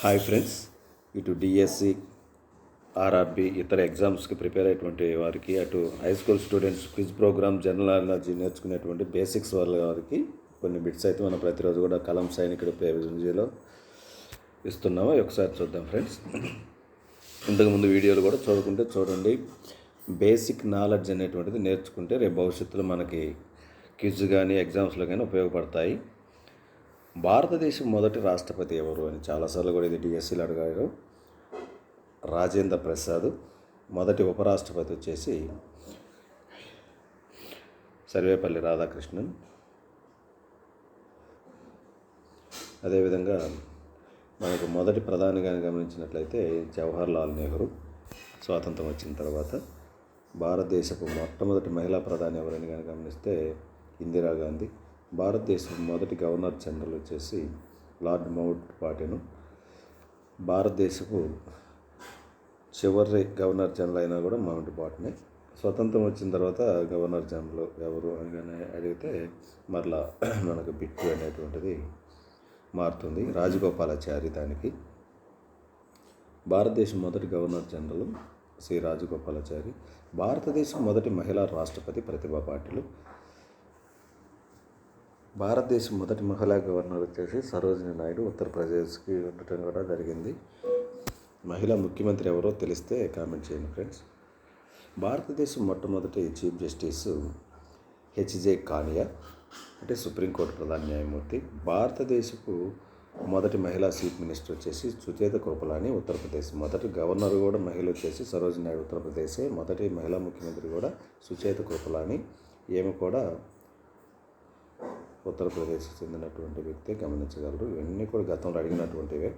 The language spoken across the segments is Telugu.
హాయ్ ఫ్రెండ్స్ ఇటు డిఎస్సి ఆర్ఆర్బి ఇతర ఎగ్జామ్స్కి ప్రిపేర్ అయ్యేటువంటి వారికి అటు high school students quiz program general knowledge నేర్చుకునేటువంటి basics వాళ్ళ వారికి కొన్ని బిట్స్ అయితే మనం ప్రతిరోజు కూడా కలం సైన్ ఇక్కడ పేజీలో ఇస్తున్నాము. ఒకసారి చూద్దాం ఫ్రెండ్స్ ఇంతకుముందు వీడియోలు కూడా చూడకుంటే చూడండి. బేసిక్ నాలెడ్జ్ అనేటువంటిది నేర్చుకుంటే రేపు భవిష్యత్తులో మనకి క్విజ్ కానీ ఎగ్జామ్స్లో కానీ ఉపయోగపడతాయి. భారతదేశం మొదటి రాష్ట్రపతి ఎవరు అని చాలాసార్లు కూడా ఇది డిఎస్సీలు అడిగారు. రాజేంద్ర ప్రసాద్ మొదటి ఉపరాష్ట్రపతి వచ్చేసి సర్వేపల్లి రాధాకృష్ణన్. అదేవిధంగా మనకు మొదటి ప్రధానిగా గమనించినట్లయితే జవహర్ లాల్ నెహ్రూ స్వాతంత్రం వచ్చిన తర్వాత భారతదేశపు మొట్టమొదటి మహిళా ప్రధాని ఎవరని కనుక గమనిస్తే ఇందిరాగాంధీ. భారతదేశం మొదటి గవర్నర్ జనరల్ వచ్చేసి లార్డ్ మౌంట్ బాటెను భారతదేశపు చివరి గవర్నర్ జనరల్ అయినా కూడా మౌంట్ బాటనే స్వతంత్రం వచ్చిన తర్వాత గవర్నర్ జనరల్ ఎవరు అని అడిగితే మరలా మనకు బిట్టు అనేటువంటిది మారుతుంది. రాజగోపాలాచారి దానికి. భారతదేశం మొదటి గవర్నర్ జనరల్ శ్రీ రాజగోపాలాచారి. భారతదేశం మొదటి మహిళా రాష్ట్రపతి ప్రతిభా పాటిల్. భారతదేశం మొదటి మహిళా గవర్నర్ వచ్చేసి సరోజిని నాయుడు ఉత్తరప్రదేశ్కి ఉండటం కూడా జరిగింది. మహిళా ముఖ్యమంత్రి ఎవరో తెలిస్తే కామెంట్ చేయండి ఫ్రెండ్స్. భారతదేశం మొట్టమొదటి చీఫ్ జస్టిస్ హెచ్జే కానియా అంటే సుప్రీంకోర్టు ప్రధాన న్యాయమూర్తి. భారతదేశపు మొదటి మహిళా చీఫ్ మినిస్టర్ వచ్చేసి సుచేత కృపలాని ఉత్తరప్రదేశ్. మొదటి గవర్నర్ కూడా మహిళ వచ్చేసి సరోజిని నాయుడు ఉత్తరప్రదేశే. మొదటి మహిళా ముఖ్యమంత్రి కూడా సుచేత కృపలాని. ఈమె కూడా ఉత్తరప్రదేశ్కి చెందినటువంటి వ్యక్తే గమనించగలరు. ఇవన్నీ కూడా గతంలో అడిగినటువంటివే.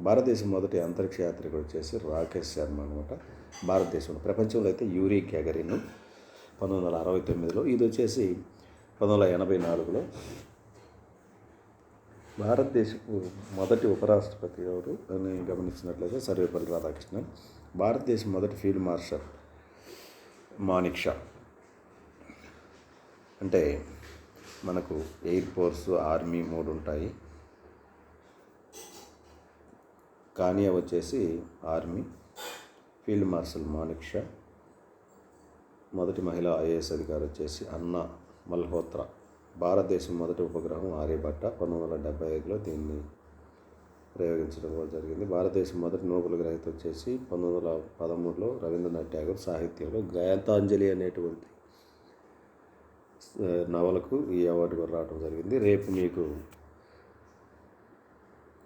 భారతదేశం మొదటి అంతరిక్ష యాత్రికుడు వచ్చేసి రాకేష్ శర్మ అనమాట భారతదేశంలో ప్రపంచంలో అయితే యూరీ గ్యాగరిన్ పంతొమ్మిది వందల అరవై తొమ్మిదిలో ఇది వచ్చేసి పంతొమ్మిది వందల ఎనభై నాలుగులో. భారతదేశపు మొదటి ఉపరాష్ట్రపతి ఎవరు అని గమనించినట్లయితే సర్వేపల్లి రాధాకృష్ణన్. భారతదేశం మొదటి ఫీల్డ్ మార్షల్ మానిక్ షా. అంటే మనకు ఎయిర్ ఫోర్స్ ఆర్మీ మూడు ఉంటాయి. కానియా వచ్చేసి army field marshal Manekshaw మొదటి మహిళా ఐఏఎస్ అధికారి వచ్చేసి అన్నా మల్హోత్రా. భారతదేశం మొదటి ఉపగ్రహం ఆర్యభట్ట పంతొమ్మిది వందల డెబ్బై ఐదులో దీన్ని ప్రయోగించడం కూడా జరిగింది. భారతదేశం మొదటి నోబెల్ గ్రహీత వచ్చేసి పంతొమ్మిది వందల పదమూడులో రవీంద్రనాథ్ ఠాగూర్ సాహిత్యంలో గయాంతాంజలి అనేటువంటి నవలకు ఈ అవార్డు కూడా రావడం జరిగింది. రేపు మీకు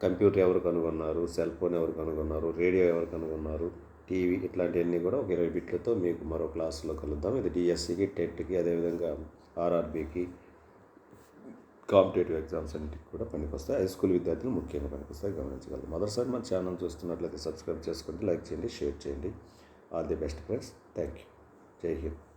కంప్యూటర్ ఎవరు కనుగొన్నారు సెల్ ఫోన్ ఎవరు కనుగొన్నారు రేడియో ఎవరు కనుగొన్నారు టీవీ ఇట్లాంటివన్నీ కూడా ఒక ఇరవై బిట్లతో మీకు మరో క్లాసులో కలుద్దాం. ఇది డిఎస్సికి టెట్కి అదేవిధంగా ఆర్ఆర్బీకి కాంపిటేటివ్ ఎగ్జామ్స్ అన్నిటికి కూడా పనికొస్తాయి. హై స్కూల్ విద్యార్థులు ముఖ్యంగా పనికొస్తాయి. గమనించగలరు. మొదటిసారి మన ఛానల్ చూస్తున్నట్లయితే సబ్స్క్రైబ్ చేసుకోండి లైక్ చేయండి షేర్ చేయండి. All the best friends. Thank you Jai Hind.